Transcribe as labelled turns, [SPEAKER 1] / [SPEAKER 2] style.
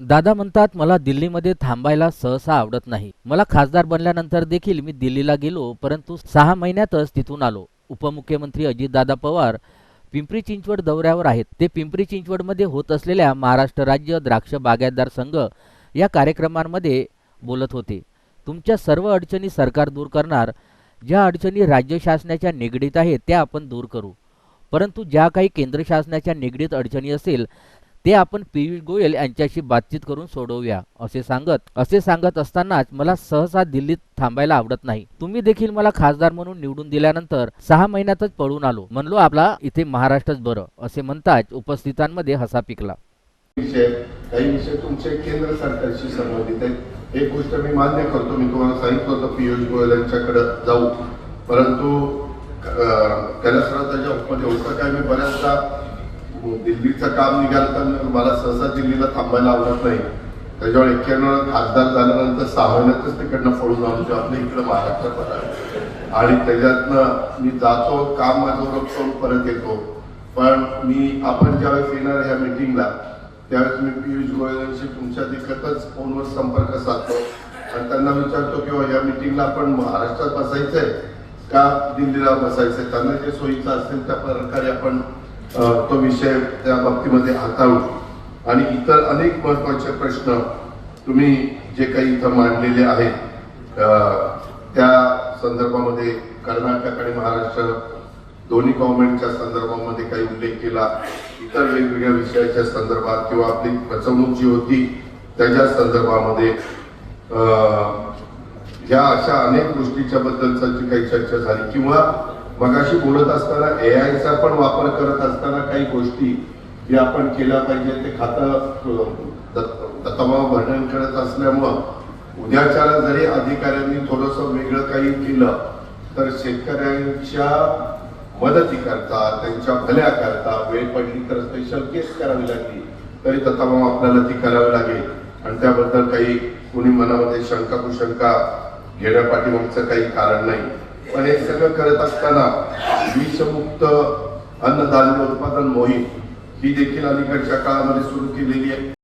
[SPEAKER 1] दादा म्हणतात मला दिल्लीमध्ये थांबायला सहसा आवडत नाही. मला खासदार बनल्यानंतर देखील मी दिल्लीला गेलो परंतु सहा महिन्यातच तिथून आलो. उपमुख्यमंत्री अजितदादा पवार पिंपरी चिंचवड दौऱ्यावर आहेत. ते पिंपरी चिंचवडमध्ये होत असलेल्या महाराष्ट्र राज्य द्राक्ष बागायतदार संघ या कार्यक्रमांमध्ये बोलत होते. तुमच्या सर्व अडचणी सरकार दूर करणार. ज्या अडचणी राज्य शासनाच्या निगडीत आहेत त्या आपण दूर करू. परंतु ज्या काही केंद्र शासनाच्या निगडीत अडचणी असेल ते आपण पियुष गोयल यांच्याशी बातचीत करून सोडवूया. असे सांगत असे सांगत असतानाच मला सहसा दिल्लीत थांबायला आवडत नाही. तुम्ही देखील मला खासदार म्हणून निवडून दिल्यानंतर सहा महिन्यातच पळून आलो. म्हणलो आपला इथे महाराष्ट्रच बरं असे म्हणताच उपस्थितांमध्ये हसा पिकला.
[SPEAKER 2] विषय काही विषय तुमचे केंद्र सरकारशी संबंधित आहेत. एक गोष्ट मी मान्य करतो मी तुम्हाला सांगितलं होतं पियुष गोयल यांच्याकडे जाऊ. परंतु अं, कैलासरावच्या मध्ये होतं काय? मी बऱ्याचदा हो, दिल्लीचं काम निघालं तर मला सहसा दिल्लीला थांबायला आवडत नाही. त्याच्यामुळे एक्क्याण्णव खासदार झाल्यानंतर सहा महिन्यातच तिकडनं फळून जाऊन जो आपल्या इकडं महाराष्ट्रात आला आणि त्याच्यातनं मी जातो काम माझं करून परत येतो. पण मी आपण ज्यावेळेस येणार ह्या मिटिंगला त्यावेळेस मी पियुष गोयलांशी तुमच्या देखतच फोनवर संपर्क साधतो. आणि त्यांना विचारतो किंवा हो, या मिटिंगला आपण महाराष्ट्रात बसायचंय का? दिल्लीला बसायचंय? त्यांना जे सोयीचं असेल त्या प्रकारे आपण तो विषय त्या बाबतीमध्ये हाताळू. आणि इतर अनेक महत्त्वाचे प्रश्न तुम्ही जे काही इथं मांडलेले आहेत त्या संदर्भामध्ये कर्नाटक आणि महाराष्ट्र दोन्ही गव्हर्नमेंटच्या संदर्भामध्ये काही उल्लेख केला इतर वेगवेगळ्या विषयाच्या संदर्भात किंवा आपली फसवणूक जी होती त्याच्या संदर्भामध्ये ह्या अशा अनेक गोष्टीच्या बद्दलचा जी काही चर्चा झाली किंवा मगाशी बोलत असताना ए आयचा पण वापर करत असताना काही गोष्टी जे आपण केल्या पाहिजे ते खातं अं, वर्णन करत असल्यामुळं उद्याच्याला जरी अधिकाऱ्यांनी थोडस वेगळं काही केलं तर शेतकऱ्यांच्या मदतीकरता त्यांच्या भल्याकरता वेळ पडली तर स्पेशल केस करावी लागली तरी तथाभाव आपल्याला ती करावी लागेल. आणि त्याबद्दल काही कुणी मनामध्ये शंका कुशंका घेण्यापाठीमागचं काही कारण नाही. पण हे सगळं करत असताना विषमुक्त अन्नधान्य उत्पादन मोहीम ही देखील अलीकडच्या काळामध्ये सुरू केलेली आहे.